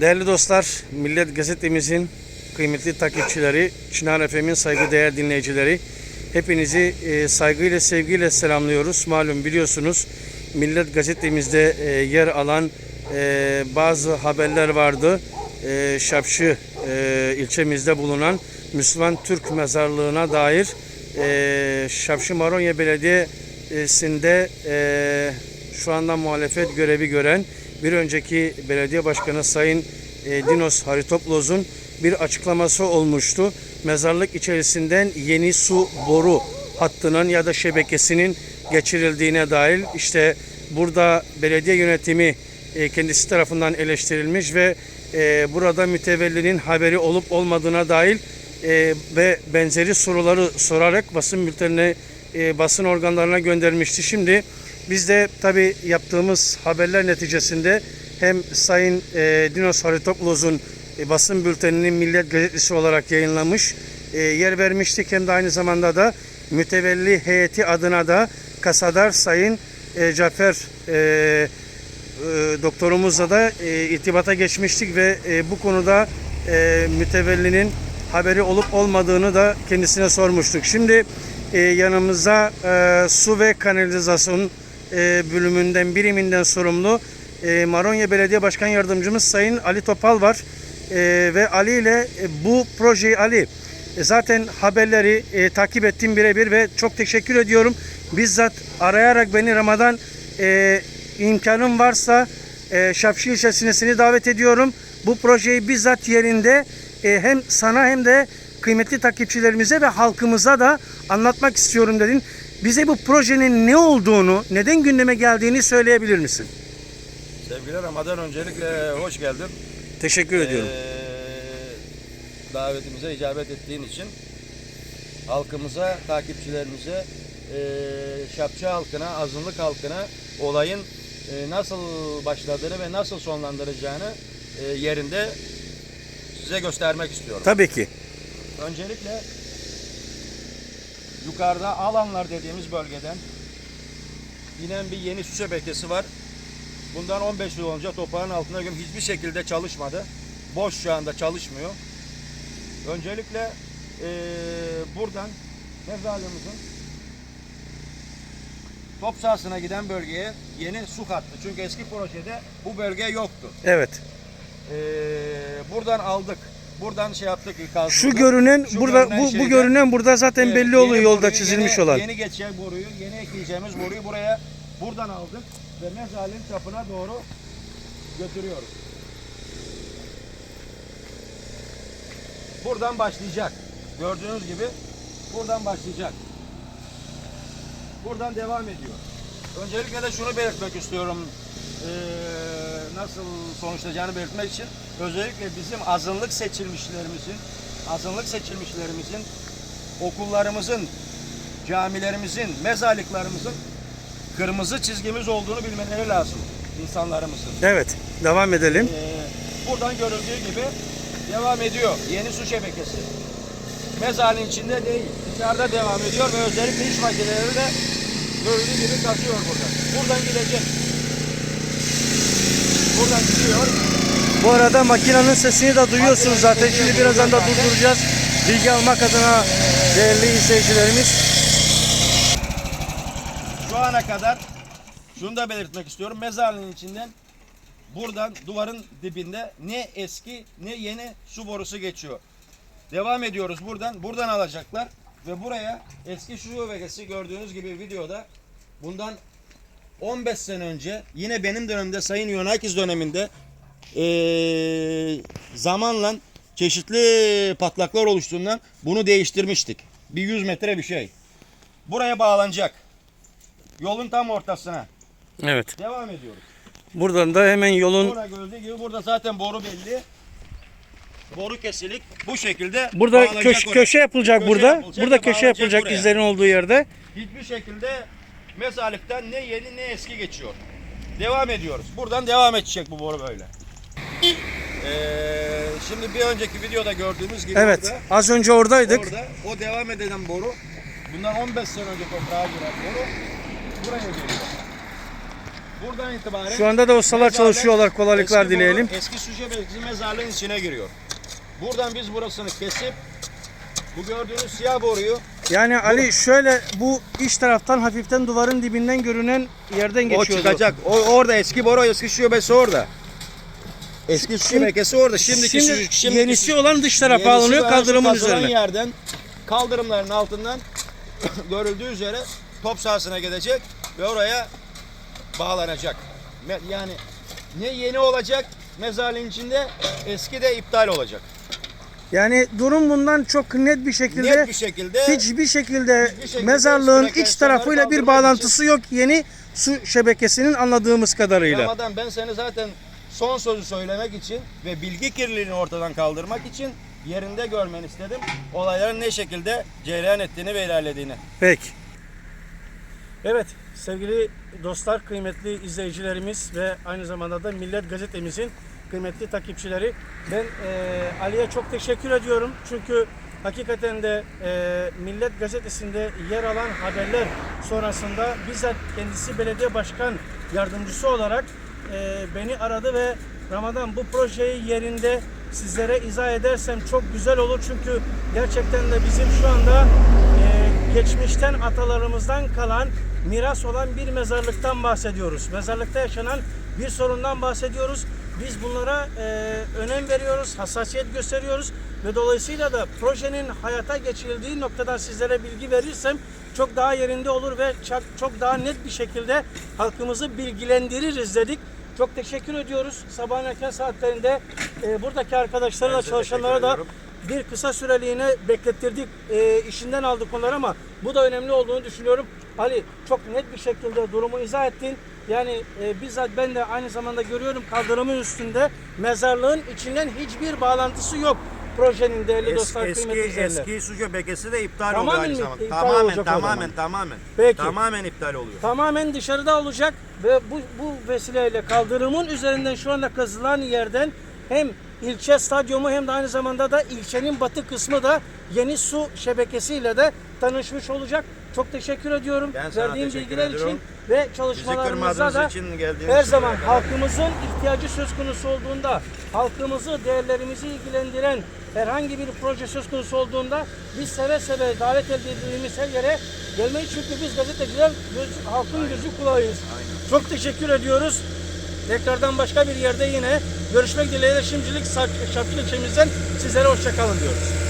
Değerli dostlar, Millet Gazetemizin kıymetli takipçileri, Çınar FM'in saygıdeğer dinleyicileri, hepinizi e, saygıyla, sevgiyle selamlıyoruz. Malum biliyorsunuz Millet Gazetemizde e, yer alan e, bazı haberler vardı. Şapşı ilçemizde bulunan Müslüman Türk mezarlığına dair Şapşı Maronya Belediyesi'nde şu anda muhalefet görevi gören bir önceki belediye başkanı Sayın e, Dinos Haritoploz'un bir açıklaması olmuştu. Mezarlık içerisinden yeni su boru hattının ya da şebekesinin geçirildiğine dair işte burada belediye yönetimi e, kendisi tarafından eleştirilmiş ve e, burada mütevellinin haberi olup olmadığına dair ve benzeri soruları sorarak basın bültenine basın organlarına göndermişti. Şimdi biz de tabi yaptığımız haberler neticesinde hem Sayın e, Dinos Haritoploz'un e, basın bülteninin Millet Gazetesi olarak yayınlamış e, yer vermiştik hem de aynı zamanda da mütevelli heyeti adına da kasadar Sayın e, Cafer e, e, doktorumuzla da e, irtibata geçmiştik ve e, bu konuda e, mütevellinin haberi olup olmadığını da kendisine sormuştuk. Şimdi e, yanımızda e, su ve kanalizasyon e, bölümünden biriminden sorumlu e, Maronya Belediye Başkan Yardımcımız Sayın Ali Topal var. E, ve Ali ile e, bu projeyi Ali zaten haberleri takip ettim birebir ve çok teşekkür ediyorum. Bizzat arayarak beni Ramazan imkanım varsa e, Şapşi ilçesine seni davet ediyorum. Bu projeyi bizzat yerinde hem sana hem de kıymetli takipçilerimize ve halkımıza da anlatmak istiyorum dedin. Bize bu projenin ne olduğunu, neden gündeme geldiğini söyleyebilir misin? Sevgili Ramazan öncelikle hoş geldin. Teşekkür ediyorum. Ee, davetimize icabet ettiğin için halkımıza, takipçilerimize, e, Şapçı halkına, azınlık halkına olayın e, nasıl başladığını ve nasıl sonlandıracağını e, yerinde size göstermek istiyorum. Tabii ki. Öncelikle yukarıda alanlar dediğimiz bölgeden inen bir yeni su şebekesi var. Bundan 15 yıl önce toprağın altına göm hiçbir şekilde çalışmadı. Boş şu anda çalışmıyor. Öncelikle eee, buradan mezarlığımızın top sahasına giden bölgeye yeni su kattı. Çünkü eski projede bu bölge yoktu. Evet. Eee, buradan aldık. Buradan şey yaptık. kazdık. Şu görünen Şu burada görünen bu, bu şeyden- görünen burada zaten Evet, belli yeni oluyor yolda boruyu, çizilmiş yeni, olan. Yeni geçecek boruyu, yeni ekleyeceğimiz boruyu buraya buradan aldık ve mezalin çapına doğru götürüyoruz. Buradan başlayacak. Gördüğünüz gibi buradan başlayacak. Buradan devam ediyor. Öncelikle de şunu belirtmek istiyorum. Ee, nasıl sonuçlayacağını belirtmek için özellikle bizim azınlık seçilmişlerimizin azınlık seçilmişlerimizin okullarımızın camilerimizin mezarlıklarımızın kırmızı çizgimiz olduğunu bilmeleri lazım insanlarımızın. Evet. Devam edelim. Ee, buradan görüldüğü gibi devam ediyor yeni su şebekesi. Mezarlığın içinde değil, dışarıda devam ediyor ve özellikle iş makineleri de görüldüğü gibi taşıyor buradan. Buradan gidecek. Buradan gidiyor. Bu arada makinenin sesini de duyuyorsunuz zaten. Şimdi birazdan da durduracağız. Bilgi almak adına değerli izleyicilerimiz. Şu ana kadar şunu da belirtmek istiyorum. Mezarlığın içinden buradan duvarın dibinde ne eski ne yeni su borusu geçiyor. Devam ediyoruz buradan. Buradan alacaklar ve buraya eski su şubekesi gördüğünüz gibi videoda bundan 15 sene önce yine benim dönemde Sayın Yonakis döneminde eee, zamanla çeşitli patlaklar oluştuğundan bunu değiştirmiştik. Bir 100 metre bir şey. Buraya bağlanacak. Yolun tam ortasına. Evet. Devam ediyoruz. Buradan da hemen yolun Burada gördüğü gibi burada zaten boru belli. Boru kesilik bu şekilde burada köş, oraya. köşe yapılacak Köşe burada. yapılacak burada köşe yapılacak buraya. izlerin olduğu yerde. Hiçbir şekilde mezarlıktan ne yeni ne eski geçiyor. Devam ediyoruz. Buradan devam edecek bu boru böyle. Ee, şimdi bir önceki videoda gördüğümüz gibi Evet. orada, Az önce oradaydık. orada o devam eden boru bundan 15 sene önce toprağa giren boru buraya geliyor. buradan itibaren Şu anda da ustalar mezarlığın- çalışıyorlar. Kolaylıklar eski boru dileyelim. Eski su şebekesi mezarlığın içine giriyor. Buradan biz burasını kesip bu gördüğünüz siyah boruyu Yani Ali şöyle bu iç taraftan hafiften duvarın dibinden görünen yerden o geçiyordu. çıkacak. O orada eski boru eski su şebekesi orada. Eski su Şimdi- şebekesi orada. Şimdiki Şimdi, su, şimdiki yenisi olan dış tarafa alınıyor kaldırımın üzerine. yerden kaldırımların altından görüldüğü üzere top sahasına gidecek ve oraya bağlanacak. Yani ne yeni olacak mezarlığın içinde eski de iptal olacak. Yani durum bundan çok net bir şekilde Net bir şekilde hiçbir şekilde Hiçbir şekilde mezarlığın iç tarafıyla bir bağlantısı yok yeni su şebekesinin anladığımız kadarıyla. Ramazan ben seni zaten son sözü söylemek için ve bilgi kirliliğini ortadan kaldırmak için yerinde görmeni istedim. Olayların ne şekilde cereyan ettiğini ve ilerlediğini. Peki. Evet sevgili dostlar, kıymetli izleyicilerimiz ve aynı zamanda da Millet Gazetemizin kıymetli takipçileri. Ben eee, Ali'ye çok teşekkür ediyorum. Çünkü hakikaten de eee, Millet Gazetesi'nde yer alan haberler sonrasında bizzat kendisi belediye başkan yardımcısı olarak eee, beni aradı ve Ramazan bu projeyi yerinde sizlere izah edersem çok güzel olur. Çünkü gerçekten de bizim şu anda eee, geçmişten atalarımızdan kalan miras olan bir mezarlıktan bahsediyoruz. Mezarlıkta yaşanan bir sorundan bahsediyoruz. Biz bunlara eee, önem veriyoruz, hassasiyet gösteriyoruz ve dolayısıyla da projenin hayata geçirildiği noktadan sizlere bilgi verirsem çok daha yerinde olur ve çok, daha net bir şekilde halkımızı bilgilendiririz dedik. Çok teşekkür ediyoruz. Sabahın erken saatlerinde eee, buradaki arkadaşlara da çalışanlara da. Bir kısa süreliğine beklettirdik. E, işinden aldık onları ama bu da önemli olduğunu düşünüyorum. Ali çok net bir şekilde durumu izah ettin. Yani e, bizzat ben de aynı zamanda görüyorum kaldırımın üstünde mezarlığın içinden hiçbir bağlantısı yok projenin değerli dostlar kıymetli izleyenler. su şebekesi de iptal Tamamen oluyor aynı zamanda. iptal Tamamen tamamen tamamen. Peki. Tamamen iptal oluyor. Tamamen dışarıda olacak ve bu, bu vesileyle kaldırımın üzerinden şu anda kazılan yerden hem ilçe stadyumu hem de aynı zamanda da ilçenin batı kısmı da yeni su şebekesiyle de tanışmış olacak. Çok teşekkür ediyorum Ben teşekkür bilgiler ediyorum. için ve çalışmalarımızda kırmadığınız da için her zaman kadar. halkımızın ihtiyacı söz konusu olduğunda, halkımızı, değerlerimizi ilgilendiren herhangi bir proje söz konusu olduğunda biz seve seve davet edildiğimiz her yere gelmeyi çünkü biz gazeteciler göz, halkın gözü kulağıyız. Çok teşekkür ediyoruz. Tekrardan başka bir yerde yine görüşmek dileğiyle şimdilik Şapkın ilçemizden sizlere hoşçakalın diyoruz.